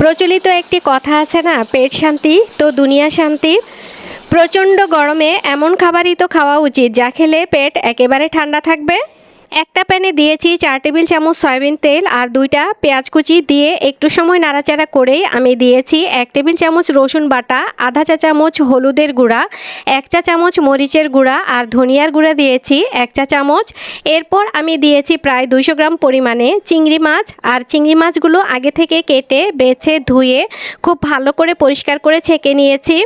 প্রচলিত একটি কথা আছে না, পেট শান্তি তো দুনিয়া শান্তি? প্রচণ্ড গরমে এমন খাবারই তো খাওয়া উচিত, যা খেলে পেট একেবারে ঠান্ডা থাকবে? একটা প্যানে দিয়েছি চার টেবিল চামচ সয়াবিন তেল আর দুইটা পেঁয়াজ কুচি দিয়ে একটু সময় নাড়াচাড়া করেই আমি দিয়েছি এক টেবিল চামচ রসুন বাটা, আধা চা চামচ হলুদের গুঁড়া, এক চা চামচ মরিচের গুঁড়া আর ধনিয়ার গুঁড়া দিয়েছি এক চা চামচ। এরপর আমি দিয়েছি প্রায় দুইশো গ্রাম পরিমাণে চিংড়ি মাছ আর চিংড়ি মাছগুলো আগে থেকে কেটে, বেছে, ধুয়ে খুব ভালো করে পরিষ্কার করে ছেঁকে নিয়েছি।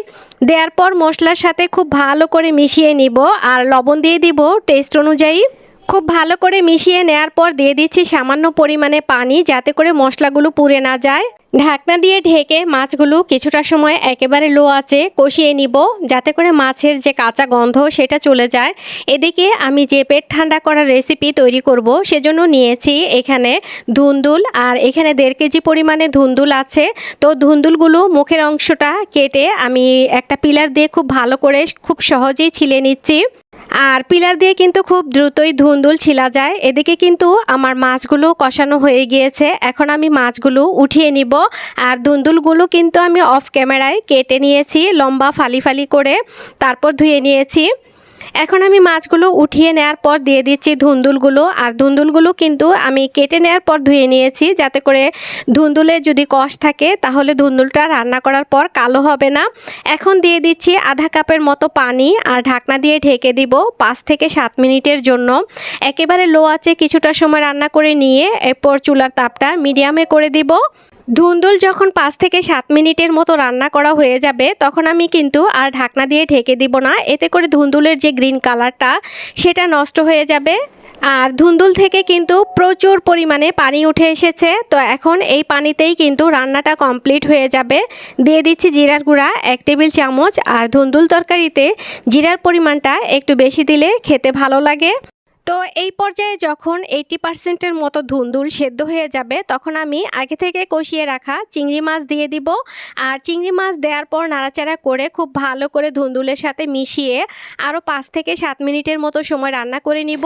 দেওয়ার পর মশলার সাথে খুব ভালো করে মিশিয়ে নিব আর লবণ দিয়ে দিব টেস্ট অনুযায়ী। খুব ভালো করে মিশিয়ে নেয়ার পর দিয়ে দিচ্ছি সামান্য পরিমাণে পানি যাতে করে মশলাগুলো পুড়ে না যায়। ঢাকনা দিয়ে ঢেকে মাছগুলো কিছুটা সময় একেবারে লো আছে কষিয়ে নিব যাতে করে মাছের যে কাঁচা গন্ধ সেটা চলে যায়। এদিকে আমি যে পেট ঠান্ডা করার রেসিপি তৈরি করব সেজন্য নিয়েছি এখানে ধুন্দুল আর এখানে দেড় কেজি পরিমাণে ধুন্দুল আছে। তো ধুন্দুলগুলো মুখের অংশটা কেটে আমি একটা পিলার দিয়ে খুব ভালো করে খুব সহজেই ছিলে নিচ্ছি। আর পিলার দিয়ে কিন্তু খুব দ্রুতই ধুন্দুল ছিলা যায়। এদিকে কিন্তু আমার মাছগুলো কষানো হয়ে গিয়েছে। এখন আমি মাছগুলো উঠিয়ে নিব। আর ধুন্দুলগুলো কিন্তু আমি অফ ক্যামেরায় কেটে নিয়েছি, লম্বা ফালি ফালি করে। তারপর ধুয়ে নিয়েছি। এখন আমি মাছগুলো উঠিয়ে নেওয়ার পর দিয়ে দিচ্ছি ধুন্দুলগুলো। আর ধুন্দুলগুলো কিন্তু আমি কেটে নেওয়ার পর ধুয়ে নিয়েছি যাতে করে ধুন্দুলে যদি কষ থাকে তাহলে ধুন্দুলটা রান্না করার পর কালো হবে না। এখন দিয়ে দিচ্ছি আধা কাপের মতো পানি আর ঢাকনা দিয়ে ঢেকে দিব পাঁচ থেকে সাত মিনিটের জন্য। একেবারে লো আছে কিছুটা সময় রান্না করে নিয়ে এরপর চুলার তাপটা মিডিয়ামে করে দিব। ধুন্দুল যখন পাঁচ থেকে সাত মিনিটের মতো রান্না করা হয়ে যাবে, তখন আমি কিন্তু আর ঢাকনা দিয়ে ঢেকে দিব না। এতে করে ধুন্দুলের যে গ্রিন কালারটা, সেটা নষ্ট হয়ে যাবে। আর ধুন্দুল থেকে কিন্তু প্রচুর পরিমাণে পানি উঠে এসেছে। তো এখন এই পানিতেই কিন্তু রান্নাটা কমপ্লিট হয়ে যাবে। দিয়ে দিচ্ছি জিরার গুঁড়া, এক টেবিল চামচ। আর ধুন্দুল তরকারিতে জিরার পরিমাণটা একটু বেশি দিলে খেতে ভালো লাগে। তো এই পর্যায়ে যখন এইটি পার্সেন্টের মতো ধুন্দুল সেদ্ধ হয়ে যাবে, তখন আমি আগে থেকে কষিয়ে রাখা চিংড়ি মাছ দিয়ে দিব। আর চিংড়ি মাছ দেওয়ার পর নাড়াচাড়া করে খুব ভালো করে ধুন্দুলের সাথে মিশিয়ে আরও পাঁচ থেকে সাত মিনিটের মতো সময় রান্না করে নিব।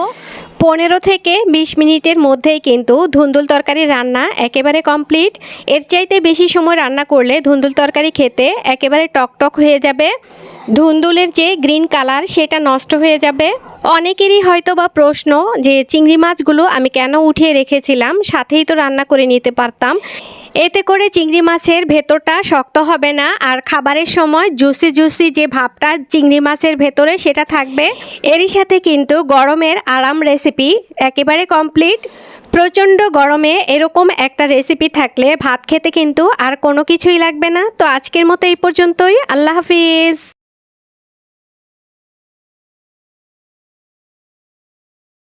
পনেরো থেকে বিশ মিনিটের মধ্যেই কিন্তু ধুন্দুল তরকারি রান্না একেবারে কমপ্লিট। এর চাইতে বেশি সময় রান্না করলে ধুন্দুল তরকারি খেতে একেবারে টকটক হয়ে যাবে। ধুন্দুলের যে গ্রিন কালার সেটা নষ্ট হয়ে যাবে। অনেকেরই হয়তো বা প্রশ্ন যে চিংড়ি মাছগুলো আমি কেন উঠিয়ে রেখেছিলাম, সাথেই তো রান্না করে নিতে পারতাম। এতে করে চিংড়ি মাছের ভেতরটা শক্ত হবে না, আর খাবারের সময় জুসি জুসি যে ভাবটা চিংড়ি মাছের ভেতরে সেটা থাকবে। এরই সাথে কিন্তু গরমের আরাম রেসিপি একেবারে কমপ্লিট। প্রচণ্ড গরমে এরকম একটা রেসিপি থাকলে ভাত খেতে কিন্তু আর কোনো কিছুই লাগবে না। তো আজকের মতো এই পর্যন্তই। আল্লাহ হাফিজ।